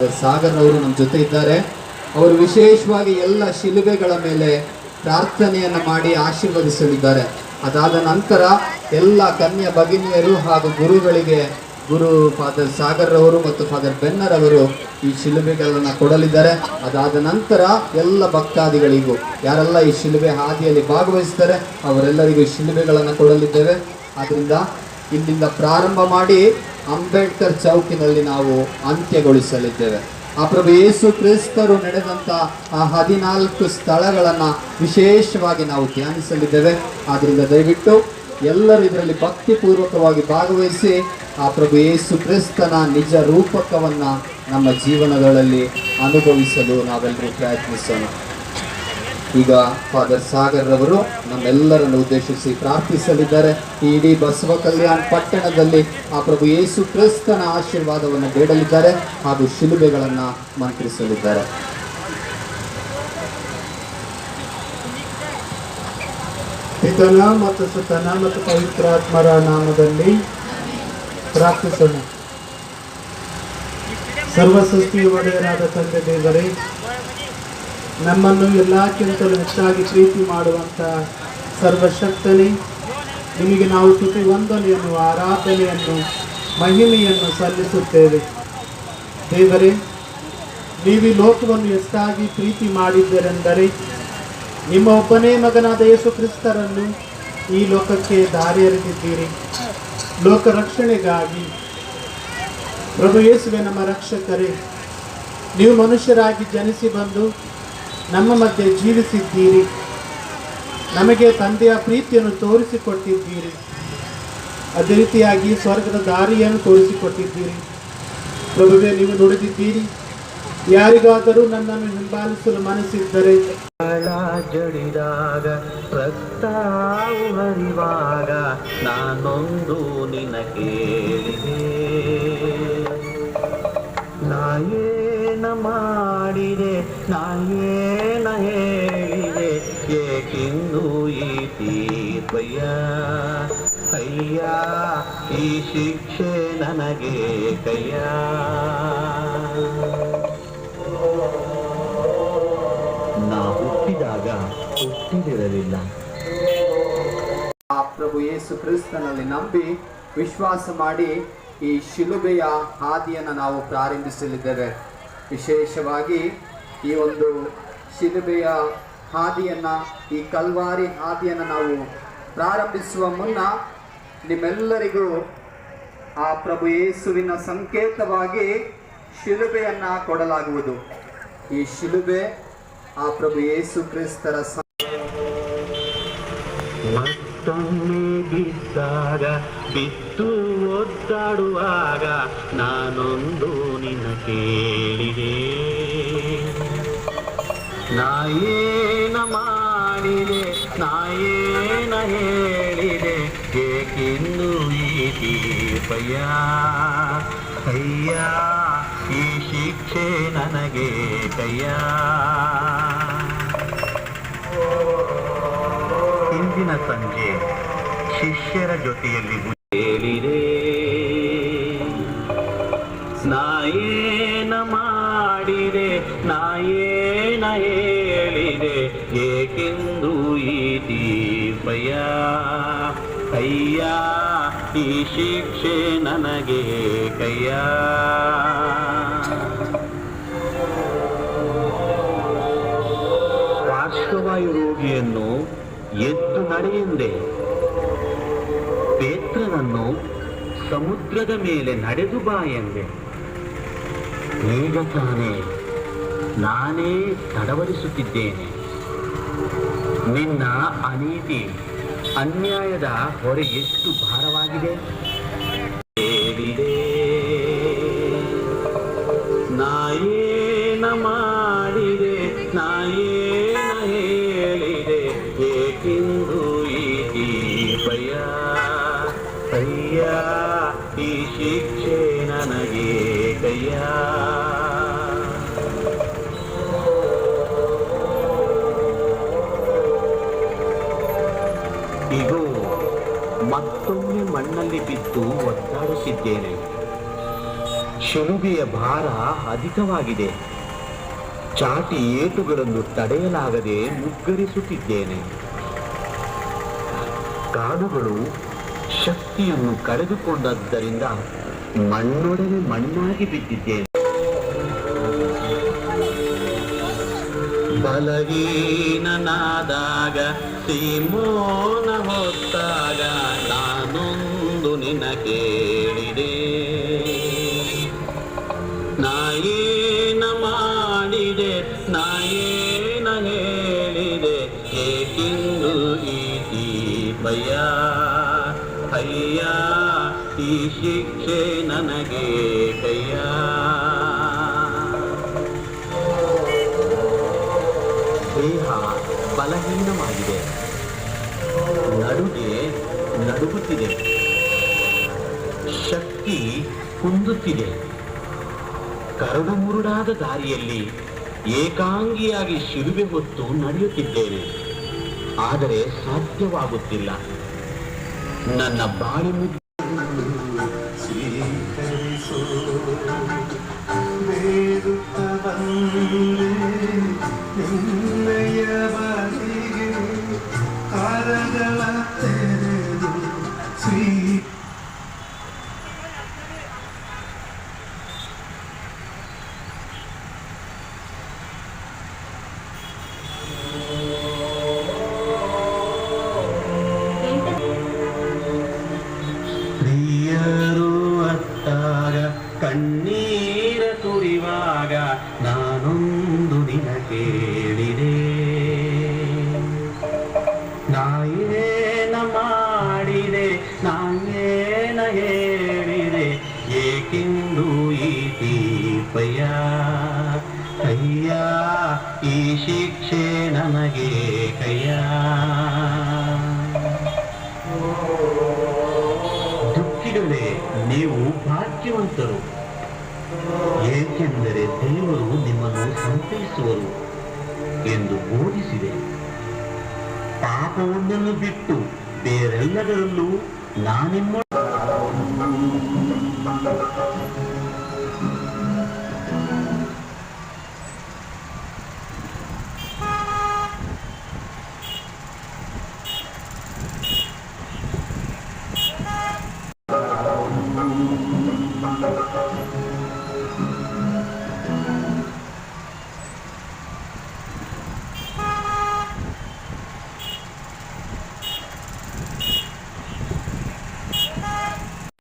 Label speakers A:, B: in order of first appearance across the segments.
A: ಸಾಗರ್ ಅವರು ನಮ್ಮ ಜೊತೆ ಇದ್ದಾರೆ. ಅವರು ವಿಶೇಷವಾಗಿ ಎಲ್ಲ ಶಿಲುಬೆಗಳ ಮೇಲೆ ಪ್ರಾರ್ಥನೆಯನ್ನು ಮಾಡಿ ಆಶೀರ್ವದಿಸಲಿದ್ದಾರೆ. ಅದಾದ ನಂತರ ಎಲ್ಲ ಕನ್ಯಾ ಭಗಿನಿಯರು ಹಾಗೂ ಗುರುಗಳಿಗೆ ಗುರು ಫಾದರ್ ಸಾಗರ್ ಅವರು ಮತ್ತು ಫಾದರ್ ಬೆನ್ನರ್ ಅವರು ಈ ಶಿಲುಬೆಗಳನ್ನು ಕೊಡಲಿದ್ದಾರೆ. ಅದಾದ ನಂತರ ಎಲ್ಲ ಭಕ್ತಾದಿಗಳಿಗೂ, ಯಾರೆಲ್ಲ ಈ ಶಿಲುಬೆ ಹಾದಿಯಲ್ಲಿ ಭಾಗವಹಿಸ್ತಾರೆ, ಅವರೆಲ್ಲರಿಗೂ ಶಿಲುಬೆಗಳನ್ನು ಕೊಡಲಿದ್ದೇವೆ. ಆದ್ದರಿಂದ ಇಲ್ಲಿಂದ ಪ್ರಾರಂಭ ಮಾಡಿ ಅಂಬೇಡ್ಕರ್ ಚೌಕಿನಲ್ಲಿ ನಾವು ಅಂತ್ಯಗೊಳಿಸಲಿದ್ದೇವೆ. ಆ ಪ್ರಭು ಯೇಸು ಕ್ರಿಸ್ತರು ನಡೆದಂಥ ಆ ಹದಿನಾಲ್ಕು ಸ್ಥಳಗಳನ್ನು ವಿಶೇಷವಾಗಿ ನಾವು ಧ್ಯಾನಿಸಲಿದ್ದೇವೆ. ಆದ್ದರಿಂದ ದಯವಿಟ್ಟು ಎಲ್ಲರೂ ಇದರಲ್ಲಿ ಭಕ್ತಿಪೂರ್ವಕವಾಗಿ ಭಾಗವಹಿಸಿ ಆ ಪ್ರಭು ಯೇಸು ಕ್ರಿಸ್ತನ ನಿಜ ರೂಪಕವನ್ನು ನಮ್ಮ ಜೀವನಗಳಲ್ಲಿ ಅನುಭವಿಸಲು ನಾವೆಲ್ಲರೂ ಪ್ರಯತ್ನಿಸೋಣ. ಈಗ ಫಾದರ್ ಸಾಗರ್ ರವರು ನಮ್ಮೆಲ್ಲರನ್ನು ಉದ್ದೇಶಿಸಿ ಪ್ರಾರ್ಥಿಸಲಿದ್ದಾರೆ. ಈ ಇಡೀ ಬಸವ ಕಲ್ಯಾಣ್ ಪಟ್ಟಣದಲ್ಲಿ ಆ ಪ್ರಭು ಯೇಸು ಕ್ರಿಸ್ತನ ಆಶೀರ್ವಾದವನ್ನು ಬೇಡಲಿದ್ದಾರೆ ಹಾಗೂ ಶಿಲುಬೆಗಳನ್ನು ಮಂತ್ರಿಸಲಿದ್ದಾರೆ.
B: ಪಿತನ ಮತ್ತು ಸುತನ ಮತ್ತು ಪವಿತ್ರಾತ್ಮರ ನಾಮದಲ್ಲಿ ಪ್ರಾರ್ಥಿಸೋಣ. ಸರ್ವಸೃಷ್ಟಿಯ ಒಡೆಯರಾದ ತಂದೆ ದೇವರೇ ನಮ್ಮನ್ನು ಎಲ್ಲಕ್ಕಿಂತಲೂ ಹೆಚ್ಚಾಗಿ ಪ್ರೀತಿ ಮಾಡುವಂಥ ಸರ್ವಶಕ್ತನೇ, ನಿಮಗೆ ನಾವು ತುಟಿ ವಂದನೆಯನ್ನು ಆರಾಧನೆಯನ್ನು, ಮಹಿಮೆಯನ್ನು ಸಲ್ಲಿಸುತ್ತೇವೆ. ದೇವರೇ, ನೀವು ಲೋಕವನ್ನು ಎಷ್ಟಾಗಿ ಪ್ರೀತಿ ಮಾಡಿದ್ದರೆಂದರೆ, ನಿಮ್ಮ ಒಬ್ಬನೇ ಮಗನಾದ ಯೇಸು ಕ್ರಿಸ್ತರನ್ನು ಈ ಲೋಕಕ್ಕೆ ದಾರಿ ಎರೆದಿದ್ದೀರಿ ಲೋಕ ರಕ್ಷಣೆಗಾಗಿ ಪ್ರಭು ಯೇಸುವೆ ನಮ್ಮ ರಕ್ಷಕರೇ, ನೀವು ಮನುಷ್ಯರಾಗಿ ಜನಿಸಿ ಬಂದು ನಮ್ಮ ಮಧ್ಯೆ ಜೀವಿಸಿದ್ದೀರಿ. ನಮಗೆ ತಂದೆಯ ಪ್ರೀತಿಯನ್ನು ತೋರಿಸಿಕೊಟ್ಟಿದ್ದೀರಿ. ಅದೇ ರೀತಿಯಾಗಿ ಸ್ವರ್ಗದ ದಾರಿಯನ್ನು ತೋರಿಸಿಕೊಟ್ಟಿದ್ದೀರಿ. ಪ್ರಭುವೆ, ನೀವು ನುಡಿದಿದ್ದೀರಿ. ಯಾರಿಗಾದರೂ ನನ್ನನ್ನು ಹಿಂಬಾಲಿಸಲು ಮನಸ್ಸಿದ್ದರೆ
C: ಜಡಿದಾಗ ರಕ್ತ ಹರಿವಾಗ, ನಾನೊಂದು ನಿನ ನಾಯೇನ ಮಾಡಿದೆ ನಾಯೇನ ಅಯ್ಯ ಈ ಶಿಕ್ಷೆ ನನಗೆ ಕೈಯ. ನಾ ಹುಟ್ಟಿದಾಗ ಹುಟ್ಟಿದಿರಲಿಲ್ಲ.
A: ಆ ಪ್ರಭು ಯೇಸು ಕ್ರಿಸ್ತನಲ್ಲಿ ನಂಬಿ ವಿಶ್ವಾಸ ಮಾಡಿ ಈ ಶಿಲುಬೆಯ ಹಾದಿಯನ್ನು ನಾವು ಪ್ರಾರಂಭಿಸಲಿದ್ದೇವೆ. ವಿಶೇಷವಾಗಿ ಈ ಒಂದು ಶಿಲುಬೆಯ ಹಾದಿಯನ್ನು, ಈ ಕಲ್ವಾರಿ ಹಾದಿಯನ್ನು ನಾವು ಪ್ರಾರಂಭಿಸುವ ಮುನ್ನ ನಿಮ್ಮೆಲ್ಲರಿಗೂ ಆ ಪ್ರಭು ಯೇಸುವಿನ ಸಂಕೇತವಾಗಿ ಶಿಲುಬೆಯನ್ನು ಕೊಡಲಾಗುವುದು. ಈ ಶಿಲುಬೆ ಆ ಪ್ರಭು ಯೇಸು ಕ್ರಿಸ್ತರ
C: ಮತ್ತೊಮ್ಮೆ ಬಿದ್ದಾಗ, ಬಿತ್ತು ಒದ್ದಾಡುವಾಗ ನಾನೊಂದು ನಿನ್ನ ಕೇಳಿದೆ. ನಾಯೇನ ಮಾಡಿದೆ ನಾಯೇನ ಹೇಳಿದೆ ತೀರ್ಪಯ್ಯ ಅಯ್ಯ, ಈ ಶಿಕ್ಷೆ ನನಗೆ ಕಯ್ಯ ಇಂದಿನ ಸಂಜೆ ಶಿಷ್ಯರ ಜೊತೆಯಲ್ಲಿ ಹೇಳಿದೆ. ನಾಯೇನ ಮಾಡಿದೆ, ನಾಯೇನ ಹೇಳಿದೆ, ಏಕೆಂದು ಈ ದೀಪಯ್ಯ ಅಯ್ಯ ಈ ಶಿಕ್ಷೆ ನನಗೆ ಕೈಯ. ಪಾರ್ಶ್ವವಾಯು ರೋಗಿಯನ್ನು ಎದ್ದು ನಡೆಯೆಂದೆ. ಪೇತ್ರನನ್ನು ಸಮುದ್ರದ ಮೇಲೆ ನಡೆದು ಬಾ ಎಂದೆ. ಈಗ ತಾನೇ ನಾನೇ ತಡವರಿಸುತ್ತಿದ್ದೇನೆ ನಿನ್ನ ಅನೀತಿ ಅನ್ಯಾಯದ ಹೊರೆ ಎಷ್ಟು ಹೇಳಿದೆ ನಾಯೇನ ಮಾಡಿದೆ ನಾಯೇನ ಹೇಳಿದೆ ಏಕೆಂದು ಈ ತೀರ್ಪಯ್ಯ ಅಯ್ಯ ಈ ಶಿಕ್ಷೆ ನನಗೆ ಕಯ್ಯ ಇಗೋ ಮತ್ತೊಮ್ಮೆ ಮಣ್ಣಲ್ಲಿ ಬಿದ್ದು ಒದ್ದಾಡುತ್ತಿದ್ದೇನೆ ಶಿಲುಬೆಯ ಭಾರ ಅಧಿಕವಾಗಿದೆ. ಚಾಟಿ ಏಟುಗಳನ್ನು ತಡೆಯಲಾಗದೆ ಮುಗ್ಗರಿಸುತ್ತಿದ್ದೇನೆ ಕಾಡುಗಳು ಶಕ್ತಿಯನ್ನು ಕಳೆದುಕೊಂಡದ್ದರಿಂದ ಮಣ್ಣೊಡನೆ ಮಣ್ಣಾಗಿ ಬಿದ್ದಿದ್ದೇನೆ. ಬಲಹೀನನಾದಾಗ ಸಿಮೋನ ಹೊತ್ತಾಗ ನಾನೊಂದು ನಿನ ಕೇಳಿದೆ. ನಾಯೇನ ಮಾಡಿದೆ, ನಾಯೇನ ಹೇಳಿದೆ, ಏಕೆಂದು ಈ ದೀಪಯ್ಯ ಅಯ್ಯ, ಈ ಶಿಕ್ಷೆ ನನಗೆ ಬಲಹೀನವಾಗಿದೆ ನಡುಗೆ ನಡುಗುತ್ತಿದೆ. ಶಕ್ತಿ ಕುಂದುತ್ತಿದೆ. ಕರಡು ಮುರುಡಾದ ದಾರಿಯಲ್ಲಿ ಏಕಾಂಗಿಯಾಗಿ ಶಿಲುಬೆ ಹೊತ್ತು ನಡೆಯುತ್ತಿದ್ದೇನೆ. ಆದರೆ ಸಾಧ್ಯವಾಗುತ್ತಿಲ್ಲ. ನನ್ನ ಬಾಳಿ ಮುದ್ದು ಶಿಕ್ಷೆ ನನಗೆ ಕಯ್ಯ ದುಃಖಿಗಳೇ, ನೀವು ಭಾಗ್ಯವಂತರು. ಏಕೆಂದರೆ ದೇವರು ನಿಮ್ಮನ್ನು ಸಂತೈಸುವರು ಎಂದು ಬೋಧಿಸಿದೆ. ಪಾಪವೊಂದನ್ನು ಬಿಟ್ಟು ಬೇರೆಲ್ಲದರಲ್ಲೂ ನಾನಿಮ್ಮ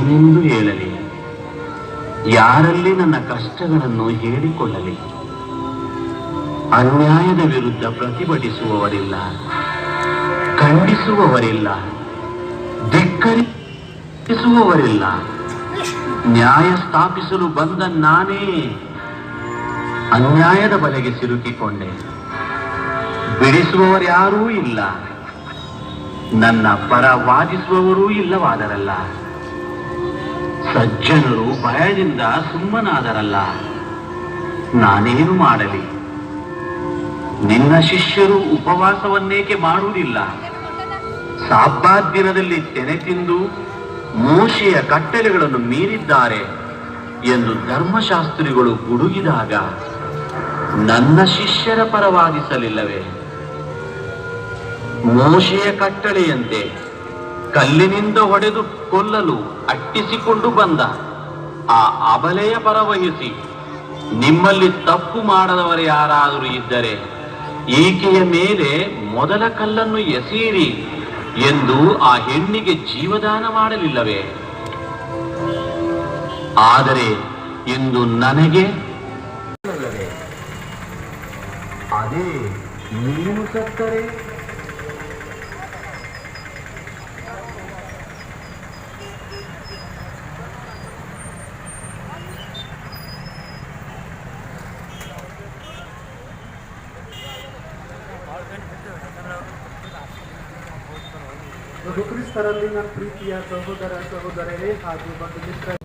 C: ಏನೆಂದು ಹೇಳಲಿ. ಯಾರಲ್ಲಿ ನನ್ನ ಕಷ್ಟಗಳನ್ನು ಹೇಳಿಕೊಳ್ಳಲಿ. ಅನ್ಯಾಯದ ವಿರುದ್ಧ ಪ್ರತಿಭಟಿಸುವವರಿಲ್ಲ. ಖಂಡಿಸುವವರಿಲ್ಲ. ಧಿಕ್ಕರಿಸುವವರಿಲ್ಲ. ನ್ಯಾಯ ಸ್ಥಾಪಿಸಲು ಬಂದ ನಾನೇ ಅನ್ಯಾಯದ ಬಲೆಗೆ ಸಿಲುಕಿಕೊಂಡೆ. ಬಿಡಿಸುವವರ್ಯಾರೂ ಇಲ್ಲ. ನನ್ನ ಪರ ವಾದಿಸುವವರೂ ಇಲ್ಲವಾದರಲ್ಲ. ಸಜ್ಜನರು ಭಯದಿಂದ ಸುಮ್ಮನಾದರಲ್ಲ. ನಾನೇನು ಮಾಡಲಿ? ನಿನ್ನ ಶಿಷ್ಯರು ಉಪವಾಸವನ್ನೇಕೆ ಮಾಡುವುದಿಲ್ಲ? ದಿನದಲ್ಲಿ ತೆನೆ ತಿಂದು ಮೋಶೆಯ ಕಟ್ಟಳೆಗಳನ್ನು ಮೀರಿದ್ದಾರೆ ಎಂದು ಧರ್ಮಶಾಸ್ತ್ರಿಗಳು ಗುಡುಗಿದಾಗ ನನ್ನ ಶಿಷ್ಯರ ಪರವಾಗಿಸಲಿಲ್ಲವೇ? ಮೋಶೆಯ ಕಟ್ಟಳೆಯಂತೆ ಕಲ್ಲಿನಿಂದ ಹೊಡೆದು ಕೊಲ್ಲಲು ಅಟ್ಟಿಸಿಕೊಂಡು ಬಂದ. ಆ ಅಬಲೆಯ ಪರವಹಿಸಿ, ನಿಮ್ಮಲ್ಲಿ ತಪ್ಪು ಮಾಡದವರು ಯಾರಾದರೂ ಇದ್ದರೆ ಈಕೆಯ ಮೇಲೆ ಮೊದಲ ಕಲ್ಲನ್ನು ಎಸೀರಿ ಎಂದು ಆ ಹೆಣ್ಣಿಗೆ ಜೀವದಾನ ಮಾಡಲಿಲ್ಲವೇ? ಆದರೆ ಇಂದು ನನಗೆ ಅದೇ ನೀನು ಸತ್ತರೆ.
B: ಪ್ರಭು ಕ್ರಿಸ್ತರಲ್ಲಿ ನನ್ನ ಪ್ರೀತಿಯ ಸಹೋದರ ಸಹೋದರರೇ ಹಾಗೂ ಬಂಧು ಮಿತ್ರ